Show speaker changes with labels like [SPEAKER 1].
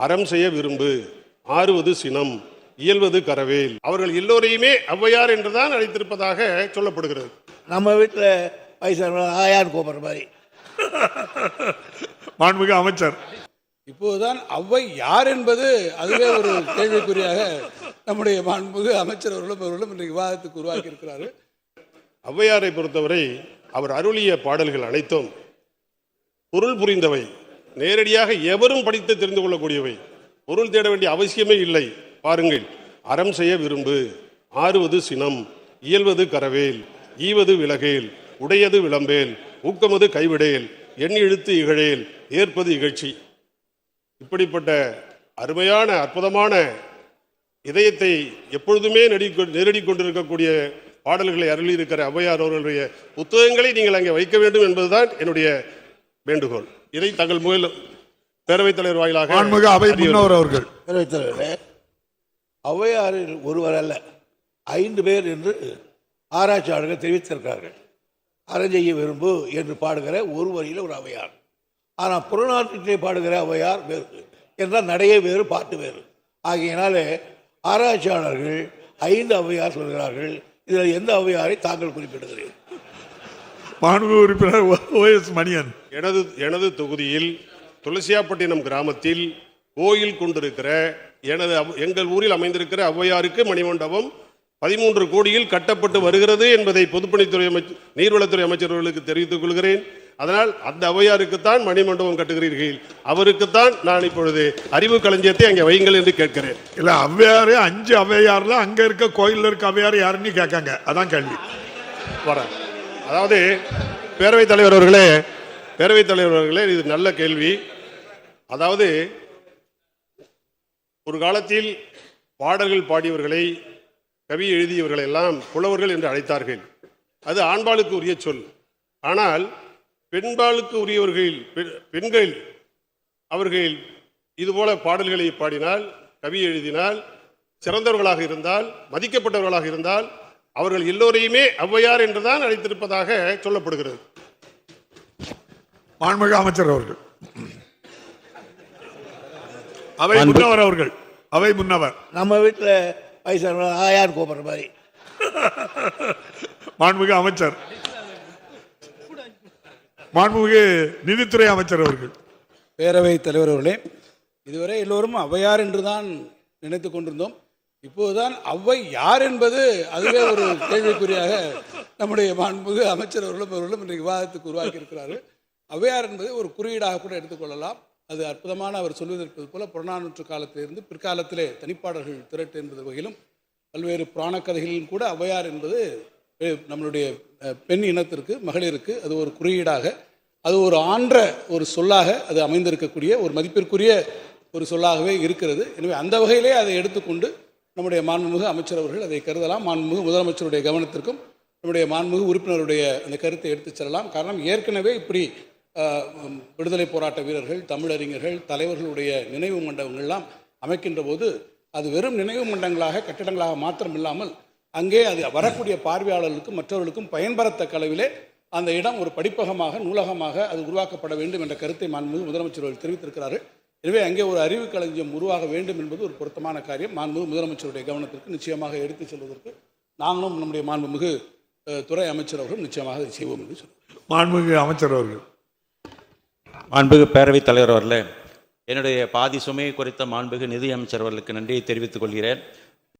[SPEAKER 1] அறம் செய்ய விரும்பு ஆறுவது சினம் இயல்வது கரவேல். அவர்கள் எல்லோரையுமே ஔவையார் என்றுதான் அழைத்திருப்பதாக சொல்லப்படுகிறது.
[SPEAKER 2] நம்ம வீட்டில் வயசான ஆயான்னு கூப்பிட்ற மாதிரி.
[SPEAKER 3] மாண்புமிகு அமைச்சர்.
[SPEAKER 4] இப்போதுதான் ஔவை யார் என்பது அதுவே ஒரு கேள்விக்குறியாக நம்முடைய மாண்புமிகு அமைச்சர் அவர்களும் அவர்களும் இன்றைக்கு விவாதத்துக்கு உருவாக்கி இருக்கிறாரு
[SPEAKER 1] ஔவையாரை பொறுத்தவரை அவர் அருளிய பாடல்கள் அனைத்தும் பொருள் புரிந்தவை. நேரடியாக எவரும் படித்து தெரிந்து கொள்ளக்கூடியவை. பொருள் தேட வேண்டிய அவசியமே இல்லை. பாருங்கள் அறம் செய்ய விரும்பு ஆறுவது சினம் இயல்வது கரவேல் ஈவது விலகேல் உடையது விளம்பேல் ஊக்கமது கைவிடேல் எண் இழுத்து இகழேல் ஏற்பது இகழ்ச்சி. இப்படிப்பட்ட அருமையான அற்புதமான இதயத்தை எப்பொழுதுமே நெருடி நெருடி கொண்டிருக்கக்கூடிய பாடல்களை அருளியிருக்கிற ஔவையார் அவர்களுடைய புத்தகங்களை நீங்கள் அங்கே வைக்க வேண்டும் என்பதுதான் என்னுடைய வேண்டுகோள். இதை தங்கள் முயல் பேரவைத் தலைவர் வாயிலாக
[SPEAKER 3] அவை. முன்னவர் அவர்கள்.
[SPEAKER 2] பேரவைத் தலைவரே ஔவையாரில் ஒருவர் அல்ல ஐந்து பேர் என்று ஆராய்ச்சியாளர்கள் தெரிவித்திருக்கிறார்கள். அறஞ்செய்ய விரும்பு என்று பாடுகிற ஒரு வரியில் ஒரு ஔவையார் ஆனால் புறநாட்டிலே பாடுகிற ஔவையார் வேறு என்றால் நடையே வேறு பாட்டு வேறு. ஆகையினாலே ஆராய்ச்சியாளர்கள் ஐந்து ஔவையார் சொல்கிறார்கள். இதில் எந்த ஔவையாரை தாங்கள் குறிப்பிடுகிறீர்கள்?
[SPEAKER 3] மாண்புமிகு உறுப்பினர் ஓஎஸ் மணியன்.
[SPEAKER 1] எனது எனது தொகுதியில் துளசியாப்பட்டினம் கிராமத்தில் கோயில் கொண்டிருக்கிற எனது எங்கள் ஊரில் அமைந்திருக்கிற ஔவையாருக்கு மணிமண்டபம் பதிமூன்று கோடியில் கட்டப்பட்டு வருகிறது என்பதை பொதுப்பணித்துறை அமைச்சர் நீர்வளத்துறை அமைச்சர்களுக்கு தெரிவித்துக் கொள்கிறேன். அதனால் அந்த ஔவையாருக்குத்தான் மணிமண்டபம் கட்டுகிறீர்கள். அவருக்குத்தான் நான் இப்பொழுது அறிவு களஞ்சியத்தை அங்கே வையுங்கள் என்று கேட்கிறேன்.
[SPEAKER 3] இல்ல ஔவையாரு அஞ்சு ஔவையார்ல அங்க இருக்க கோயில்ல இருக்க ஔவையார் யாருன்னு கேட்காங்க. அதான் கேள்வி.
[SPEAKER 1] வரேன். அதாவது பேரவைத் தலைவர் அவர்களே பேரவைத் தலைவர் அவர்களே இது நல்ல கேள்வி. அதாவது ஒரு காலத்தில் பாடல்கள் பாடியவர்களை கவி எழுதியவர்களை எல்லாம் புலவர்கள் என்று அழைத்தார்கள். அது ஆண்பாளுக்கு உரிய சொல். ஆனால் பெண்பாளுக்கு உரியவர்கள் பெண்கள் அவர்கள் இதுபோல பாடல்களை பாடினால் கவி எழுதினால் சிறந்தவர்களாக இருந்தால் மதிக்கப்பட்டவர்களாக இருந்தால் அவர்கள் எல்லோரையுமே ஔவையார் என்றுதான் அழைத்திருப்பதாக சொல்லப்படுகிறது.
[SPEAKER 3] மாண்புமிகு அமைச்சர் அவர்கள். அவை முன்னவர் அவர்கள். அவை முன்னவர்.
[SPEAKER 2] நம்ம வீட்டில் வயசான ஆயான்னு கூப்பிட்ற மாதிரி.
[SPEAKER 3] மாண்புமிகு அமைச்சர். மாண்புமிகு நிதித்துறை அமைச்சர் அவர்கள்.
[SPEAKER 4] பேரவைத் தலைவர் அவர்களே இதுவரை எல்லோரும் ஔவையார் என்று தான் நினைத்து கொண்டிருந்தோம். இப்போதுதான் ஔவை யார் என்பது அதுவே ஒரு கேள்விக்குறியாக நம்முடைய மாண்புமிகு அமைச்சர் அவர்களும் அவர்களும் இன்றைக்கு விவாதத்துக்கு உருவாக்கி இருக்கிறார்கள் ஔவையார் என்பதை ஒரு குறியீடாக கூட எடுத்துக்கொள்ளலாம். அது அற்புதமான அவர் சொல்வதற்கு போல புறநானூற்று காலத்திலிருந்து பிற்காலத்திலே தனிப்பாடல்கள் திரட்டு என்பது வகையிலும் பல்வேறு புராண கதைகளிலும் கூட ஔவையார் என்பது நம்மளுடைய பெண் இனத்திற்கு மகளிருக்கு அது ஒரு குறியீடாக அது ஒரு ஆன்ற ஒரு சொல்லாக அது அமைந்திருக்கக்கூடிய ஒரு மதிப்பிற்குரிய ஒரு சொல்லாகவே இருக்கிறது. எனவே அந்த வகையிலே அதை எடுத்துக்கொண்டு நம்முடைய மாண்புமிகு அமைச்சர் அவர்கள் அதை கருதலாம். மாண்புமிகு முதலமைச்சருடைய கவனத்திற்கும் நம்முடைய மாண்புமிகு உறுப்பினருடைய அந்த கருத்தை எடுத்துச் செல்லலாம். காரணம் ஏற்கனவே இப்படி விடுதலை போராட்ட வீரர்கள் தமிழறிஞர்கள் தலைவர்களுடைய நினைவு மண்டபங்கள்லாம் அமைக்கின்ற போது அது வெறும் நினைவு மண்டங்களாக கட்டிடங்களாக மாத்திரம் இல்லாமல் அங்கே அது வரக்கூடிய பார்வையாளர்களுக்கும் மற்றவர்களுக்கும் பயன்பெறத்தக்க அளவிலே அந்த இடம் ஒரு படிப்பகமாக நூலகமாக அது உருவாக்கப்பட வேண்டும் என்ற கருத்தை மாண்புமிகு முதலமைச்சர் அவர்கள் தெரிவித்திருக்கிறார்கள். எனவே அங்கே ஒரு அறிவு களஞ்சியம் உருவாக வேண்டும் என்பது ஒரு பொருத்தமான காரியம். மாண்புமிகு முதலமைச்சருடைய கவனத்திற்கு நிச்சயமாக எடுத்துச் செல்வதற்கு நாங்களும் நம்முடைய மாண்புமிகு துறை அமைச்சர் அவர்களும் நிச்சயமாக அதை செய்வோம் என்று சொல்லுவோம்.
[SPEAKER 3] மாண்புமிகு அமைச்சர் அவர்கள்.
[SPEAKER 5] மாண்புகு பேரவைத் தலைவர் அவர்களே என்னுடைய பாதி சுமையை குறித்த மாண்புகு நிதி அமைச்சர் அவர்களுக்கு நன்றியை தெரிவித்துக் கொள்கிறேன்.